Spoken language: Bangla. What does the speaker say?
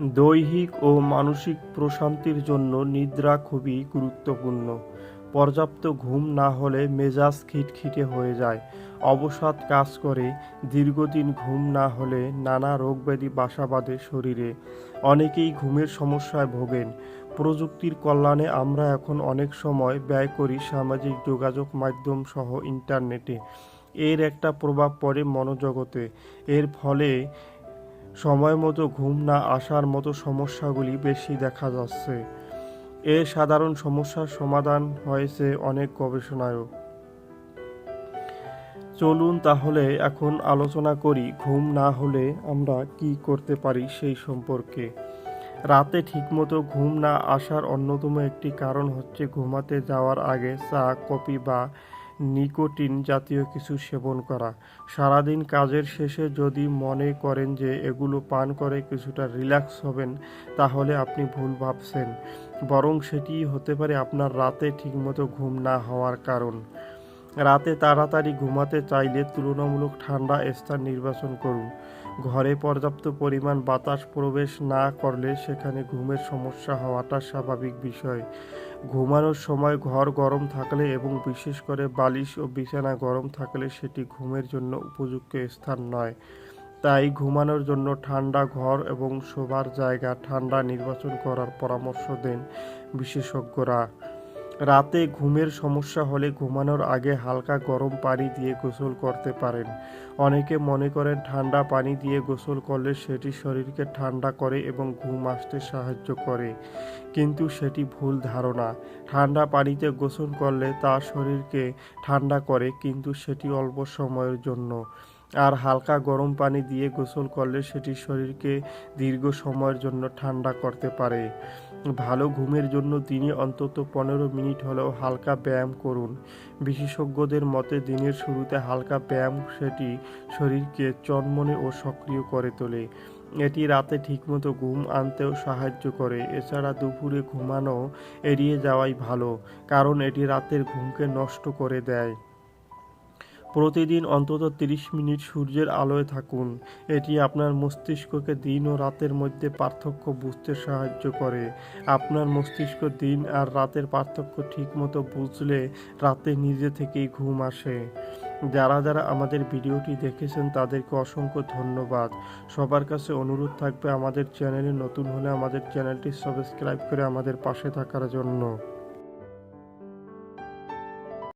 দৈহিক ও মানসিক প্রশান্তির জন্য নিদ্রা খুবই গুরুত্বপূর্ণ। পর্যাপ্ত ঘুম না হলে মেজাজ খিটখিটে হয়ে যায়। অবসাদ কাজ করে, দীর্ঘদিন ঘুম না হলে নানা রোগব্যাধি বাসা বাঁধে শরীরে। অনেকেই ঘুমের সমস্যায় ভোগেন। প্রযুক্তির কল্যাণে আমরা এখন অনেক সময় ব্যয় করি সামাজিক যোগাযোগ মাধ্যম সহ ইন্টারনেটে। এর একটা প্রভাব পড়ে মনোজগতে। এর ফলে সময় মতো ঘুম না আসার মতো সমস্যাগুলি বেশি দেখা যাচ্ছে। এ সাধারণ সমস্যার সমাধান হয়েছে অনেক গবেষণায়ও। চলুন তাহলে এখন আলোচনা করি ঘুম না হলে আমরা কি করতে পারি সেই সম্পর্কে। রাতে ঠিকমতো ঘুম না আসার অন্যতম একটি কারণ হচ্ছে ঘুমাতে যাওয়ার আগে চা, কফি বা নিকোটিন জাতীয় কিছু সেবন করা। সারাদিন কাজের শেষে যদি মনে করেন যে এগুলো পান করে কিছুটা রিল্যাক্স হবেন, তাহলে আপনি ভুল ভাবছেন। বরং সেটি হতে পারে আপনার রাতে ঠিকমতো ঘুম না হওয়ার কারণ। রাতে তাড়াতাড়ি ঘুমাতে চাইলে তুলনামূলক ঠান্ডা স্থান নির্বাচন করুন। ঘরে পর্যাপ্ত পরিমাণ বাতাস প্রবেশ না করলে সেখানে ঘুমের সমস্যা হওয়াটা স্বাভাবিক বিষয়। ঘুমানোর সময় ঘর গরম থাকলে এবং বিশেষ করে বালিশ ও বিছানা গরম থাকলে সেটি ঘুমের জন্য উপযুক্ত স্থান নয়। তাই ঘুমানোর জন্য ঠান্ডা ঘর এবং শোবার জায়গা ঠান্ডা নির্বাচন করার পরামর্শ দেন বিশেষজ্ঞরা। রাতে ঘুমের সমস্যা হলে ঘুমানোর আগে হালকা গরম পানি দিয়ে গোসল করতে পারেন। অনেকে মনে করেন ঠান্ডা পানি দিয়ে গোসল করলে সেটি শরীরকে ঠান্ডা করে এবং ঘুম আসতে সাহায্য করে। কিন্তু সেটি ভুল ধারণা। ঠান্ডা পানিতে গোসল করলে তা শরীরকে ঠান্ডা করে, কিন্তু সেটি অল্প সময়ের জন্য। আর হালকা গরম পানি দিয়ে গোসল করলে সেটি শরীরকে দীর্ঘ সময়ের জন্য ঠান্ডা করতে পারে। ভালো ঘুমের জন্য দিনে অন্তত পনেরো মিনিট হলেও হালকা ব্যায়াম করুন। বিশেষজ্ঞদের মতে দিনের শুরুতে হালকা ব্যায়াম সেটি শরীরকে চনমনে ও সক্রিয় করে তোলে। এটি রাতে ঠিকমতো ঘুম আনতেও সাহায্য করে। এছাড়া দুপুরে ঘুমানো এড়িয়ে যাওয়াই ভালো, কারণ এটি রাতের ঘুমকে নষ্ট করে দেয়। প্রতিদিন অন্তত 30 মিনিট সূর্যের আলোয় থাকুন। এটি আপনার মস্তিষ্ককে দিন ও রাতের মধ্যে পার্থক্য বুঝতে সাহায্য করে। আপনার মস্তিষ্ক দিন আর রাতের পার্থক্য ঠিকমতো বুঝলে রাতে নিজে থেকেই ঘুম আসে। যারা যারা আমাদের ভিডিওটি দেখেছেন, তাদেরকে অসংখ্য ধন্যবাদ। সবার কাছে অনুরোধ থাকবে আমাদের চ্যানেলে নতুন হলে আমাদের চ্যানেলটি সাবস্ক্রাইব করে আমাদের পাশে থাকার জন্য।